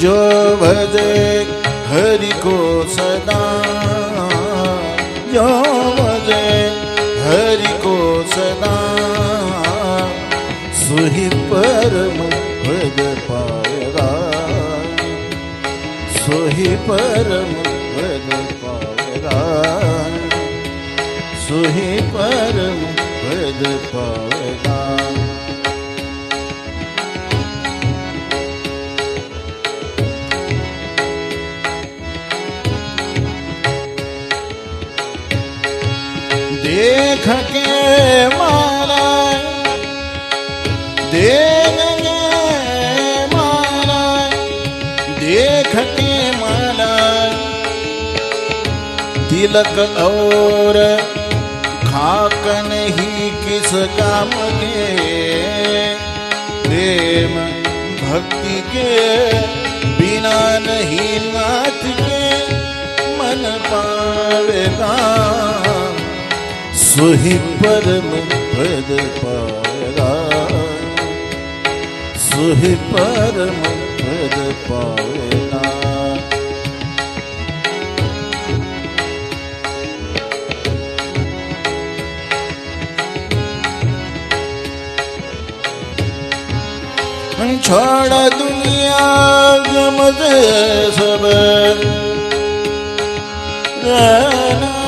जो भजे हरि को सदा। जो भजे हरि को सदा। सुही परम पद पाएगा सुही परम पद पाएगा सुही परम पद पाएगा देख के मारा देख के मारा, देख के मारा। तिलक और खाक नहीं किस काम के? प्रेम भक्ति के बिना नहीं नाथ के मन पावेगा। सुही परम पद पावेगा सुही परम पद पावेगा छोड़ दुनिया गमज सब। रहना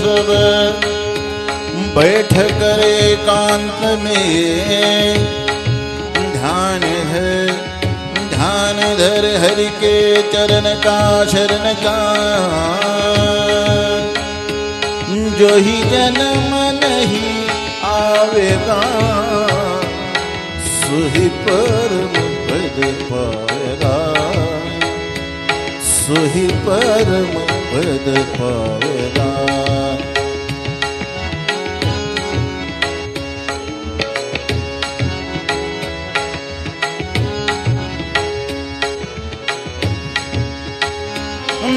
सब, बैठ कर एकांत में, ध्यान है ध्यान धर हरि के चरण का शरण का जो ही जन्म नहीं आवेगा। सुही परम पद परम पद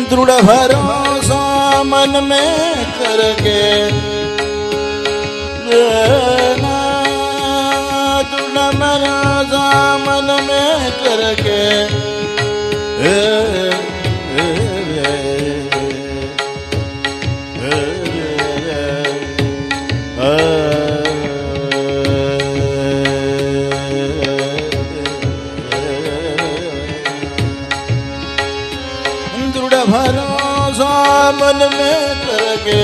दृढ़ भरोसा मन में करके भरोसा मन में करके मन में करके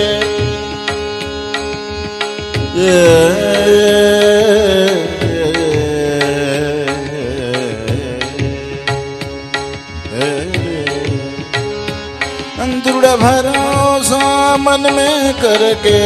दृढ़ भरोसा मन में करके